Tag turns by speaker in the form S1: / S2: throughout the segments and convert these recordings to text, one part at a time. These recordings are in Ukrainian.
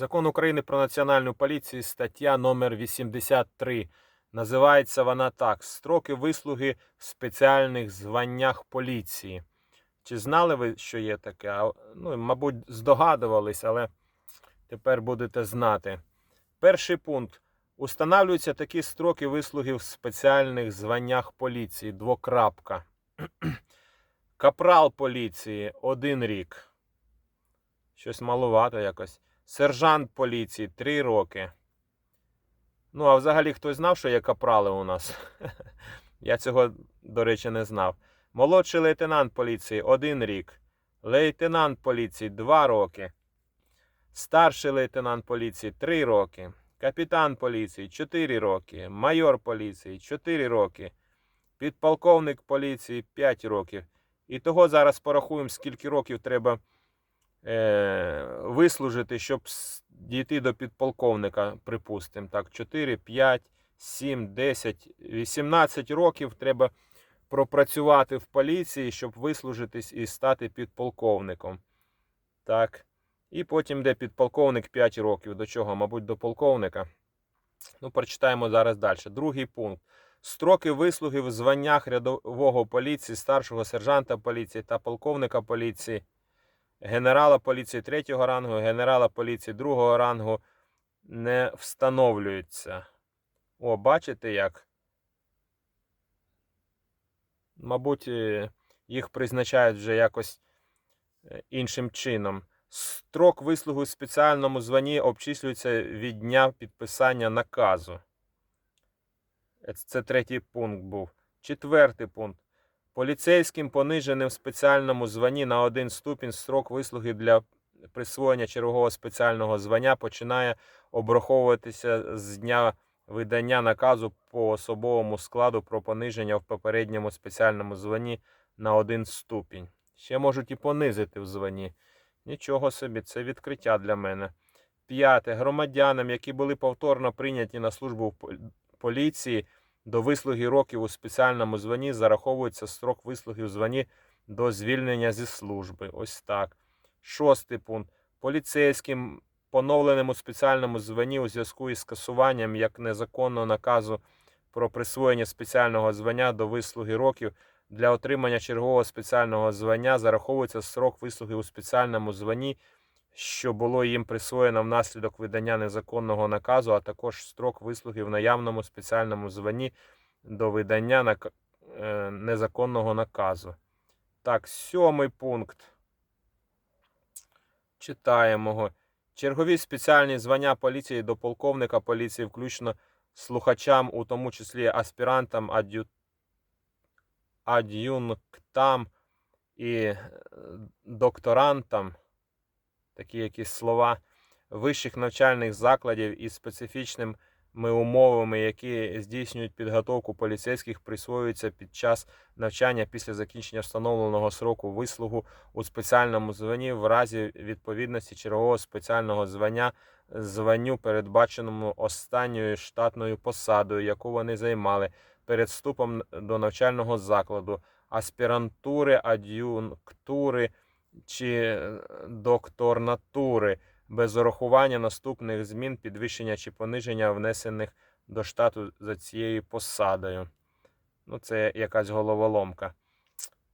S1: Закон України про національну поліцію, стаття номер 83. Називається вона так: Строки вислуги в спеціальних званнях поліції. Чи знали ви, що є таке? Ну, мабуть, здогадувались, але тепер будете знати. Перший пункт. Устанавлюються такі строки вислуги в спеціальних званнях поліції. Двокрапка. Капрал поліції один рік. Щось малувато якось. Сержант поліції 3 роки. Ну, а взагалі хтось знав, що є капрали у нас? Я цього, до речі, не знав. Молодший лейтенант поліції 1 рік. Лейтенант поліції 2 роки. Старший лейтенант поліції 3 роки. Капітан поліції 4 роки. Майор поліції 4 роки. Підполковник поліції 5 років. І того зараз порахуємо, скільки років треба вислужити, щоб дійти до підполковника, припустимо. Так, 4, 5, 7, 10, 18 років треба пропрацювати в поліції, щоб вислужитись і стати підполковником. Так. І потім де підполковник 5 років. До чого? Мабуть, до полковника. Ну, прочитаємо зараз далі. Другий пункт. Строки вислуги в званнях рядового поліції, старшого сержанта поліції та полковника поліції, генерала поліції третього рангу, генерала поліції другого рангу не встановлюються. О, бачите як? Мабуть, е, їх призначають вже якось е, іншим чином. Строк вислуги в спеціальному званні обчислюється від дня підписання наказу. Е, Це третій пункт був. Четвертий пункт. Поліцейським пониженим в спеціальному званні на один ступінь строк вислуги для присвоєння чергового спеціального звання починає обраховуватися з дня видання наказу по особовому складу про пониження в попередньому спеціальному званні на один ступінь. Ще можуть і понизити в званні. Нічого собі, це відкриття для мене. П'яте. Громадянам, які були повторно прийняті на службу в пол- поліції, до вислуги років у спеціальному званні зараховується строк вислуги в званні до звільнення зі служби. Ось так. Шостий пункт. Поліцейським, поновленим у спеціальному званні у зв'язку із скасуванням як незаконного наказу про присвоєння спеціального звання до вислуги років для отримання чергового спеціального звання зараховується строк вислуги у спеціальному званні, що було їм присвоєно внаслідок видання незаконного наказу, а також строк вислуги в наявному спеціальному званні до видання е, незаконного наказу. Так, сьомий пункт. Читаємо. його. Чергові спеціальні звання поліції до полковника поліції, включно слухачам, у тому числі аспірантам, ад'ю... ад'юнктам і е, докторантам, такі якісь слова, вищих навчальних закладів із специфічними умовами, які здійснюють підготовку поліцейських, присвоюються під час навчання після закінчення встановленого сроку вислугу у спеціальному званні в разі відповідності чергового спеціального звання званню, передбаченому останньою штатною посадою, яку вони займали перед вступом до навчального закладу, аспірантури, ад'юнктури чи е, докторнатури без урахування наступних змін, підвищення чи пониження внесених до штату за цією посадою. Ну, це якась головоломка.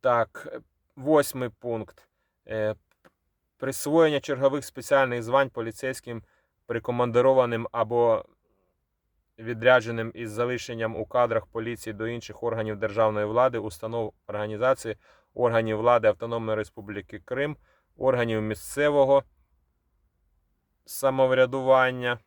S1: Так, восьмий пункт. Е, Присвоєння чергових спеціальних звань поліцейським прикомандированим або відрядженим із залишенням у кадрах поліції до інших органів державної влади, установ організації, органів влади Автономної Республіки Крим, органів місцевого самоврядування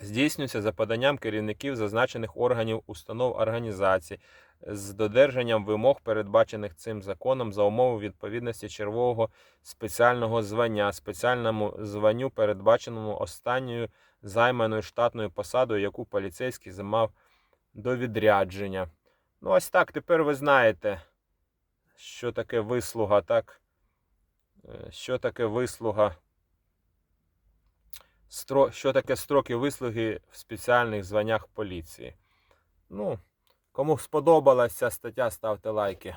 S1: здійснюється за поданням керівників зазначених органів установ організацій з додержанням вимог, передбачених цим законом за умови відповідності чергового спеціального звання, спеціальному званню, передбаченому останньою займаною штатною посадою, яку поліцейський займав до відрядження. Ну, ось так. Тепер ви знаєте, що таке вислуга, так? Е, Що таке вислуга? Що таке строки вислуги в спеціальних званнях поліції? Ну, кому сподобалася стаття, ставте лайки.